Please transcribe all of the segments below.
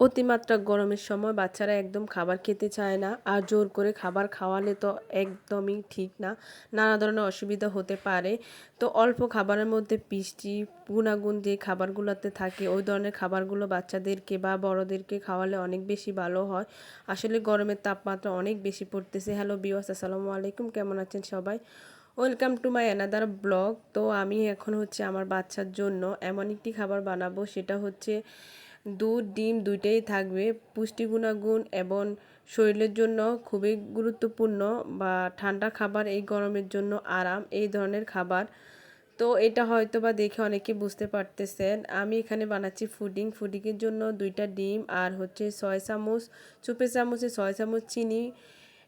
অতিমাত্রা গরমের সময় বাচ্চারা একদম খাবার খেতে চায় না। আর জোর করে খাবার খাওয়ালে তো একদমই ঠিক না। নানা ধরনের অসুবিধা হতে পারে। তো অল্প খাবারের মধ্যে পিষ্টি, গুণাগুণ যে খাবারগুলোতে থাকে। ওই ধরনের খাবারগুলো বাচ্চাদেরকে বা বড়োদেরকে খাওয়ালে অনেক বেশি ভালো হয়। আসলে গরমের তাপমাত্রা অনেক বেশি পড়তেছে। হ্যালো বিওয়াস আসসালামু আলাইকুম। কেমন আছেন সবাই? Welcome to my another blog. তো আমি এখন হচ্ছে আমার বাচ্চার জন্য এমন একটি খাবার বানাবো। সেটা হচ্ছে দুধ, ডিম দুইটাই থাকবে। পুষ্টি গুণাগুণ এবং শরীরের জন্য খুবই গুরুত্বপূর্ণ বা ঠান্ডা খাবার এই গরমের জন্য আরাম, এই ধরনের খাবার। তো এটা হয়তো বা দেখে অনেকে বুঝতে পারতেছেন। আমি এখানে বানাচ্ছি ফুডিং। ফুডিংয়ের জন্য দুইটা ডিম আর হচ্ছে ছয় চামচ, চুপে চামচে ছয় চামচ চিনি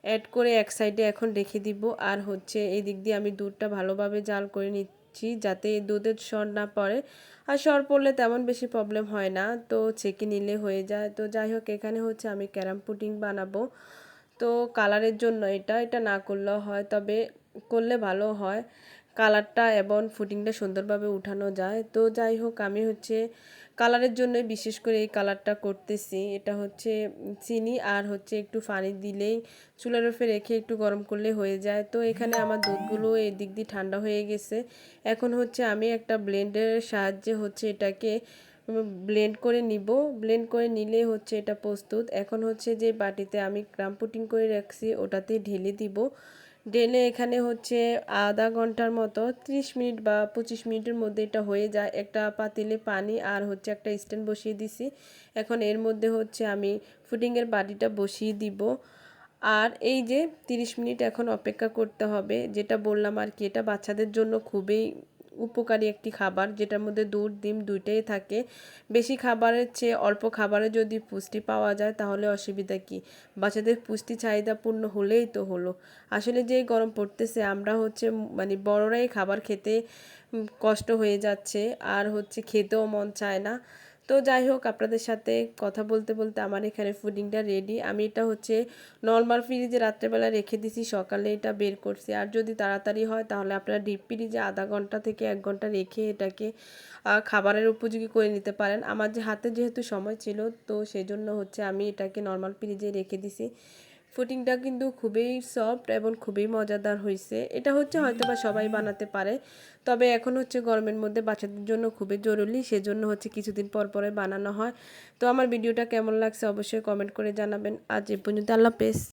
অ্যাড করে এক সাইডে এখন রেখে দিব। আর হচ্ছে এই দিক দিয়ে আমি দুধটা ভালোভাবে জাল করে নিচ্ছি। যাতে দুধের সর না পড়ে। আর সর পড়লে তেমন বেশি প্রবলেম হয় না। তো ছেঁকে নিলে হয়ে যায়। তো যাই হোক, এখানে হচ্ছে আমি ক্যারাম পুটিং বানাবো। তো কালারের জন্য এটা এটা না করলেও হয়। তবে করলে ভালো হয়। কালারটা এবং ফুটিংটা সুন্দরভাবে উঠানো যায়। তো যাই হোক, আমি হচ্ছে কালারের জন্য বিশেষ করে এই কালারটা করতেছি। এটা হচ্ছে চিনি আর হচ্ছে একটু পানি দিলেই চুলার উপরে রেখে একটু গরম করলে হয়ে যায়। তো এখানে আমার দুধগুলো এই দিক দিয়ে ঠান্ডা হয়ে গেছে। এখন হচ্ছে আমি একটা ব্লেন্ডের সাহায্যে হচ্ছে এটাকে ব্লেন্ড করে নিব। ব্লেন্ড করে নিলে হচ্ছে এটা প্রস্তুত। এখন হচ্ছে যে বাটিতে আমি ক্রাম পুটিং করে রাখছি, ওটাতে ঢেলে দিব। ডেলে এখানে হচ্ছে আধা ঘণ্টার মতো 30 মিনিট বা পঁচিশ মিনিটের মধ্যে এটা হয়ে যায়। একটা পাতিলে পানি আর হচ্ছে একটা স্ট্যান্ড বসিয়ে দিছি। এখন এর মধ্যে হচ্ছে আমি ফুডিংয়ের বাটিটা বসিয়ে দিব। আর এই যে 30 মিনিট এখন অপেক্ষা করতে হবে, যেটা বললাম আর কি, এটা বাচ্চাদের জন্য খুবই উপকারী একটি খাবার, যেটার মধ্যে দুধ, ডিম দুইটাই থাকে। বেশি খাবারের চেয়ে অল্প খাবারে যদি পুষ্টি পাওয়া যায়, তাহলে অসুবিধা কি? বাচ্চাদের পুষ্টি চাহিদা পূর্ণ হলেই তো হলো। আসলে যে গরম পড়তেছে, আমরা হচ্ছে মানে বড়রাই খাবার খেতে কষ্ট হয়ে যাচ্ছে। আর হচ্ছে খেতেও মন চায় না। তো যাই হোক, আপনাদের সাথে কথা বলতে বলতে আমার এখানে ফুডিংটা রেডি আমি এটা হচ্ছে নর্মাল ফ্রিজে রাত্রেবেলা রেখে দিছি, সকালে এটা বের করছি। আর যদি তাড়াতাড়ি হয়, তাহলে আপনারা ডিপ ফ্রিজে আধা ঘণ্টা থেকে এক ঘণ্টা রেখে এটাকে খাবারের উপযোগী করে নিতে পারেন। আমার যে হাতে যেহেতু সময় ছিল, তো সেজন্য হচ্ছে আমি এটাকে নর্মাল ফ্রিজে রেখে দিছি। ফুটিংটা কিন্তু খুবই সফট এবং খুবই মজাদার হয়েছে এটা হচ্ছে হয়তো বা সবাই বানাতে পারে, তবে এখন হচ্ছে গরমের মধ্যে বাচ্চাদের জন্য খুবই জরুরি, সেজন্য হচ্ছে কিছুদিন পর পরে বানানো হয়। তো আমার ভিডিওটা কেমন লাগছে অবশ্যই কমেন্ট করে জানাবেন। আজ এ পর্যন্ত আল্লাহ পেস